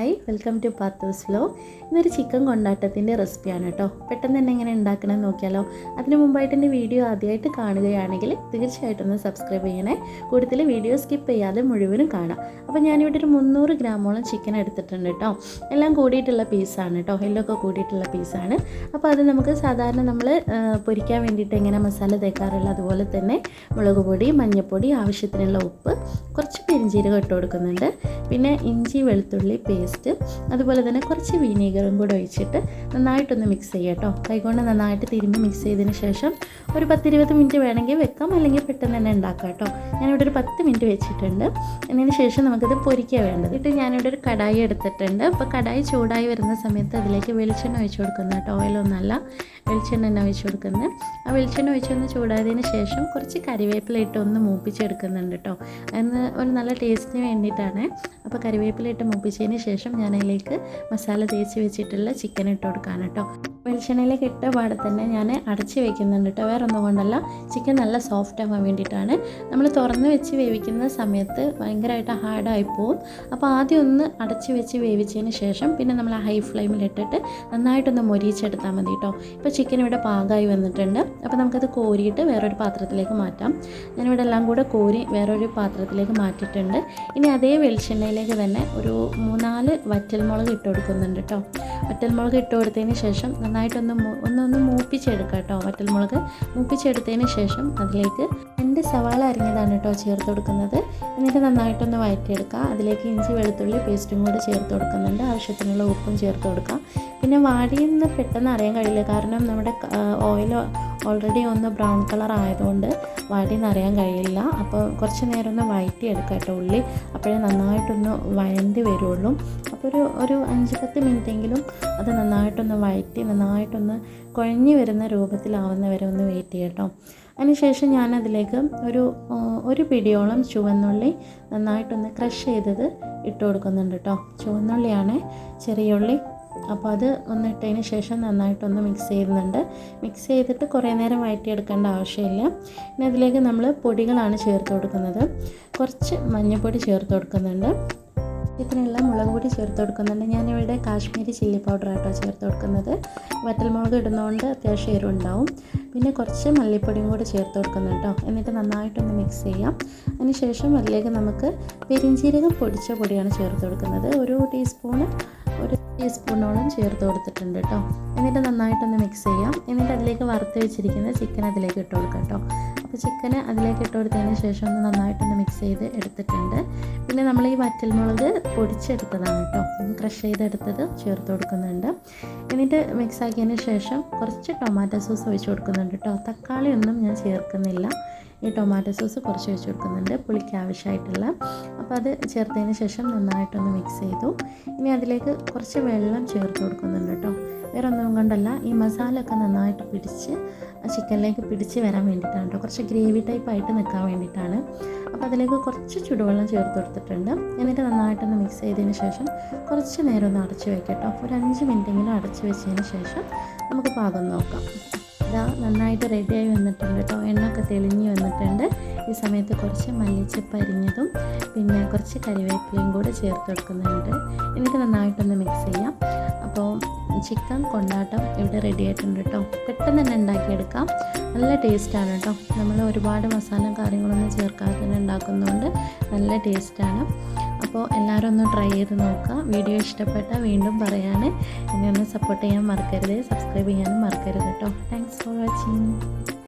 Hi welcome to Pathoos flow ഇന്നൊരു chicken കൊണ്ടാട്ടത്തിന്റെ റെസിപ്പിയാണ് കേട്ടോ. പെട്ടെന്ന് തന്നെ എങ്ങനെ ഉണ്ടാക്കണമെന്ന് നോക്കിയാലോ? അതിന് മുമ്പായിട്ട് എന്റെ വീഡിയോ ആദ്യമായിട്ട് കാണുകയാണെങ്കിൽ തീർച്ചയായിട്ടും ഒന്ന് സബ്സ്ക്രൈബ് ചെയ്യണേ. കൂടുതൽ വീഡിയോ സ്കിപ്പ് ചെയ്യാതെ മുഴുവനും കാണാം. അപ്പോൾ ഞാനിവിടെ ഒരു മുന്നൂറ് ഗ്രാമോളം ചിക്കൻ എടുത്തിട്ടുണ്ട് കേട്ടോ. എല്ലാം കൂടിയിട്ടുള്ള പീസാണ് കേട്ടോ. എല്ലൊക്കെ കൂടിയിട്ടുള്ള പീസാണ് അപ്പോൾ അത് നമുക്ക് സാധാരണ നമ്മൾ പൊരിക്കാൻ വേണ്ടിയിട്ട് എങ്ങനെ മസാല തേക്കാറുള്ള അതുപോലെ തന്നെ മുളക് പൊടി മഞ്ഞൾപ്പൊടി ആവശ്യത്തിനുള്ള ഉപ്പ് കുറച്ച് പെരിഞ്ചീരകം ഇട്ട് കൊടുക്കുന്നുണ്ട്. പിന്നെ ഇഞ്ചി വെളുത്തുള്ളി പേസ്റ്റ് അതുപോലെ തന്നെ കുറച്ച് വിനീഗറും കൂടെ ഒഴിച്ചിട്ട് നന്നായിട്ടൊന്ന് മിക്സ് ചെയ്യുക കേട്ടോ കൈകൊണ്ട് നന്നായിട്ട് തിരുമ്പി മിക്സ് ചെയ്തതിന് ശേഷം ഒരു പത്തിരുപത് മിനിറ്റ് വേണമെങ്കിൽ വെക്കാം അല്ലെങ്കിൽ പെട്ടെന്ന് തന്നെ ഉണ്ടാക്കാം കേട്ടോ ഞാനിവിടെ ഒരു പത്ത് മിനിറ്റ് വെച്ചിട്ടുണ്ട്. അതിന് ശേഷം നമുക്കത് പൊരിക്കുക വേണ്ടത്. എന്നിട്ട് ഞാനിവിടെ ഒരു കടായി എടുത്തിട്ടുണ്ട്. അപ്പോൾ കടായി ചൂടായി വരുന്ന സമയത്ത് അതിലേക്ക് വെളിച്ചെണ്ണ ഒഴിച്ചു കൊടുക്കുന്ന കേട്ടോ ഓയിലൊന്നല്ല വെളിച്ചെണ്ണ തന്നെ ഒഴിച്ച് കൊടുക്കുന്നത്. ആ വെളിച്ചെണ്ണ ഒഴിച്ചൊന്ന് ചൂടായതിന് ശേഷം കുറച്ച് കറിവേപ്പില ഇട്ട് ഒന്ന് മൂപ്പിച്ചെടുക്കുന്നുണ്ട് കേട്ടോ അതിന് ഒരു നല്ല ടേസ്റ്റിന് വേണ്ടിയിട്ടാണ്. അപ്പോൾ കറിവേപ്പില ഇട്ട് മൂപ്പിച്ചതിന് ശേഷം ഞാൻ അതിലേക്ക് മസാല തേച്ച് വെച്ചിട്ടുള്ള ചിക്കൻ ഇട്ട് കൊടുക്കാനാണ് കേട്ടോ വെളിച്ചെണ്ണയിലേക്ക് ഇട്ട പാടെ തന്നെ ഞാൻ അടച്ച് വെക്കുന്നുണ്ട് കേട്ടോ വേറെ ഒന്നും കൊണ്ടല്ല. ചിക്കൻ നല്ല സോഫ്റ്റ് ആവാൻ വേണ്ടിയിട്ടാണ്. നമ്മൾ തുറന്ന് വെച്ച് വേവിക്കുന്ന സമയത്ത് ഭയങ്കരമായിട്ട് ഹാർഡായി പോവും. അപ്പോൾ ആദ്യം ഒന്ന് അടച്ച് വെച്ച് വേവിച്ചതിന് ശേഷം പിന്നെ നമ്മൾ ഹൈ ഫ്ലെയിമിലിട്ടിട്ട് നന്നായിട്ടൊന്ന് മൊരിച്ചെടുത്താൽ മതി കേട്ടോ ഇപ്പോൾ ചിക്കൻ ഇവിടെ പാകമായി വന്നിട്ടുണ്ട്. അപ്പോൾ നമുക്കത് കോരിയിട്ട് വേറൊരു പാത്രത്തിലേക്ക് മാറ്റാം. ഞാനിവിടെ എല്ലാം കൂടെ കോരി വേറൊരു പാത്രത്തിലേക്ക് മാറ്റിയിട്ടുണ്ട്. ഇനി അതേ വെളിച്ചെണ്ണയിലേക്ക് തന്നെ ഒരു മൂന്നാൽ വറ്റൽമുളക് ഇട്ട് കൊടുക്കുന്നുണ്ട് കേട്ടോ വറ്റൽമുളക് ഇട്ട് കൊടുത്തതിന് ശേഷം നന്നായിട്ടൊന്ന് ഒന്ന് ഒന്ന് മൂപ്പിച്ചെടുക്കുക കേട്ടോ വറ്റൽമുളക്. മൂപ്പിച്ചെടുത്തതിന് ശേഷം അതിലേക്ക് രണ്ട് സവാള അരിഞ്ഞതാണ് കേട്ടോ ചേർത്ത് കൊടുക്കുന്നത്. എന്നിട്ട് നന്നായിട്ടൊന്ന് വഴറ്റിയെടുക്കുക അതിലേക്ക് ഇഞ്ചി വെളുത്തുള്ളി പേസ്റ്റും കൂടെ ചേർത്ത് കൊടുക്കുന്നുണ്ട്. ആവശ്യത്തിനുള്ള ഉപ്പും ചേർത്ത് കൊടുക്കുക പിന്നെ വാടിയെന്ന് പെട്ടെന്ന് അറിയാൻ കഴിയില്ല. കാരണം നമ്മുടെ ഓയിൽ ഓൾറെഡി ഒന്ന് ബ്രൗൺ കളർ ആയതുകൊണ്ട് വാടിയെന്ന് അറിയാൻ കഴിയില്ല. അപ്പോൾ കുറച്ച് നേരം ഒന്ന് വഴറ്റിയെടുക്കുക കേട്ടോ ഉള്ളി. അപ്പോഴേ നന്നായിട്ടൊന്ന് വഴണ്ടി വരുള്ളൂ. അപ്പോൾ ഒരു ഒരു അഞ്ച് പത്ത് മിനിറ്റെങ്കിലും അത് നന്നായിട്ടൊന്ന് വഴറ്റി നന്നായിട്ടൊന്ന് കുഴഞ്ഞു വരുന്ന രൂപത്തിലാവുന്ന വരെ ഒന്ന് വെയിറ്റ് ചെയ്യട്ടോ അതിനുശേഷം ഞാനതിലേക്ക് ഒരു ഒരു പിടിയോളം ചുവന്നുള്ളി നന്നായിട്ടൊന്ന് ക്രഷ് ചെയ്തത് ഇട്ട് കൊടുക്കുന്നുണ്ട് കേട്ടോ. ചുവന്നുള്ളിയാണ് ചെറിയ ഉള്ളി. അപ്പോൾ അത് ഒന്നിട്ടതിന് ശേഷം നന്നായിട്ടൊന്ന് മിക്സ് ചെയ്യുന്നുണ്ട്. മിക്സ് ചെയ്തിട്ട് കുറേ നേരം വഴറ്റിയെടുക്കേണ്ട ആവശ്യമില്ല. പിന്നെ അതിലേക്ക് നമ്മൾ പൊടികളാണ് ചേർത്ത് കൊടുക്കുന്നത്. കുറച്ച് മഞ്ഞൾപ്പൊടി ചേർത്ത് കൊടുക്കുന്നുണ്ട്. ഇതിനുള്ള മുളക് പൊടി ചേർത്ത് കൊടുക്കുന്നുണ്ട്. ഞാനിവിടെ കാശ്മീരി ചില്ലി പൗഡർ ആട്ടോ ചേർത്ത് കൊടുക്കുന്നത്. വറ്റൽമുളക് ഇടുന്നതുകൊണ്ട് അത്യാവശ്യം എരിവുണ്ടാവും. പിന്നെ കുറച്ച് മല്ലിപ്പൊടിയും കൂടി ചേർത്ത് കൊടുക്കുന്നുണ്ട് കേട്ടോ എന്നിട്ട് നന്നായിട്ടൊന്ന് മിക്സ് ചെയ്യാം. അതിനുശേഷം അതിലേക്ക് നമുക്ക് പെരിഞ്ചീരകം പൊടിച്ച പൊടിയാണ് ചേർത്ത് കൊടുക്കുന്നത്. ഒരു ടീസ്പൂണ് ടീസ്പൂണോളം ചേർത്ത് കൊടുത്തിട്ടുണ്ട് കേട്ടോ. എന്നിട്ട് നന്നായിട്ടൊന്ന് മിക്സ് ചെയ്യാം. എന്നിട്ട് അതിലേക്ക് വറുത്ത് വെച്ചിരിക്കുന്ന ചിക്കൻ അതിലേക്ക് ഇട്ട് കൊടുക്കാം കേട്ടോ. അപ്പോൾ ചിക്കന് അതിലേക്ക് ഇട്ട് കൊടുത്തതിന് ശേഷം ഒന്ന് നന്നായിട്ടൊന്ന് മിക്സ് ചെയ്ത് എടുത്തിട്ടുണ്ട്. പിന്നെ നമ്മൾ ഈ വറ്റൽമുളക് പൊടിച്ചെടുത്തതാണ് കേട്ടോ. ക്രഷ് ചെയ്തെടുത്തത് ചേർത്ത് കൊടുക്കുന്നുണ്ട്. എന്നിട്ട് മിക്സ് ആക്കിയതിന് ശേഷം കുറച്ച് ടൊമാറ്റോ സോസ് ഒഴിച്ച് കൊടുക്കുന്നുണ്ട് കേട്ടോ. തക്കാളി ഒന്നും ഞാൻ ചേർക്കുന്നില്ല. ഈ ടൊമാറ്റോ സോസ് കുറച്ച് വെച്ച് കൊടുക്കുന്നുണ്ട്. പുളിക്ക് ആവശ്യമായിട്ടുള്ള. അപ്പോൾ അത് ചേർത്തതിന് ശേഷം നന്നായിട്ടൊന്ന് മിക്സ് ചെയ്തു. ഇനി അതിലേക്ക് കുറച്ച് വെള്ളം ചേർത്ത് കൊടുക്കുന്നുണ്ട് കേട്ടോ. വേറെ ഒന്നും കൊണ്ടല്ല. ഈ മസാല ഒക്കെ നന്നായിട്ട് പിടിച്ച് ചിക്കനിലേക്ക് പിടിച്ച് വരാൻ വേണ്ടിയിട്ടാണ് കേട്ടോ. കുറച്ച് ഗ്രേവി ടൈപ്പ് ആയിട്ട് നിൽക്കാൻ വേണ്ടിയിട്ടാണ്. അപ്പോൾ അതിലേക്ക് കുറച്ച് ചുടുവെള്ളം ചേർത്ത് കൊടുത്തിട്ടുണ്ട്. എന്നിട്ട് നന്നായിട്ടൊന്ന് മിക്സ് ചെയ്തതിന് ശേഷം കുറച്ച് നേരം ഒന്ന് അടച്ച് വെക്കട്ടോ ഒരു അഞ്ച് മിനിറ്റെങ്കിലും അടച്ച് വെച്ചതിന് ശേഷം നമുക്ക് പാകം നോക്കാം. ഇതാ നന്നായിട്ട് റെഡിയായി വന്നിട്ടുണ്ട് കേട്ടോ എണ്ണൊക്കെ തെളിഞ്ഞ് വന്നിട്ടുണ്ട്. ഈ സമയത്ത് കുറച്ച് മല്ലിച്ചപ്പ് അരിഞ്ഞതും പിന്നെ കുറച്ച് കറിവേപ്പിലയും കൂടെ ചേർത്ത് കൊടുക്കുന്നുണ്ട്. എന്നിട്ട് നന്നായിട്ടൊന്ന് മിക്സ് ചെയ്യാം. അപ്പോൾ ചിക്കൻ കൊണ്ടാട്ടം ഇവിടെ റെഡി ആയിട്ടുണ്ട് കേട്ടോ പെട്ടെന്ന് തന്നെ ഉണ്ടാക്കിയെടുക്കാം. നല്ല ടേസ്റ്റാണ് കേട്ടോ നമ്മൾ ഒരുപാട് മസാല കാര്യങ്ങളൊന്നും ചേർക്കാതെ തന്നെ ഉണ്ടാക്കുന്നതുകൊണ്ട് നല്ല ടേസ്റ്റാണ് അപ്പോൾ എല്ലാവരും ഒന്ന് ട്രൈ ചെയ്ത് നോക്കുക. വീഡിയോ ഇഷ്ടപ്പെട്ടാൽ വീണ്ടും പറയാൻ എന്നെ ഒന്ന് സപ്പോർട്ട് ചെയ്യാൻ മറക്കരുത്. സബ്സ്ക്രൈബ് ചെയ്യാനും മറക്കരുത് കേട്ടോ താങ്ക്സ് ഫോർ വാച്ചിങ്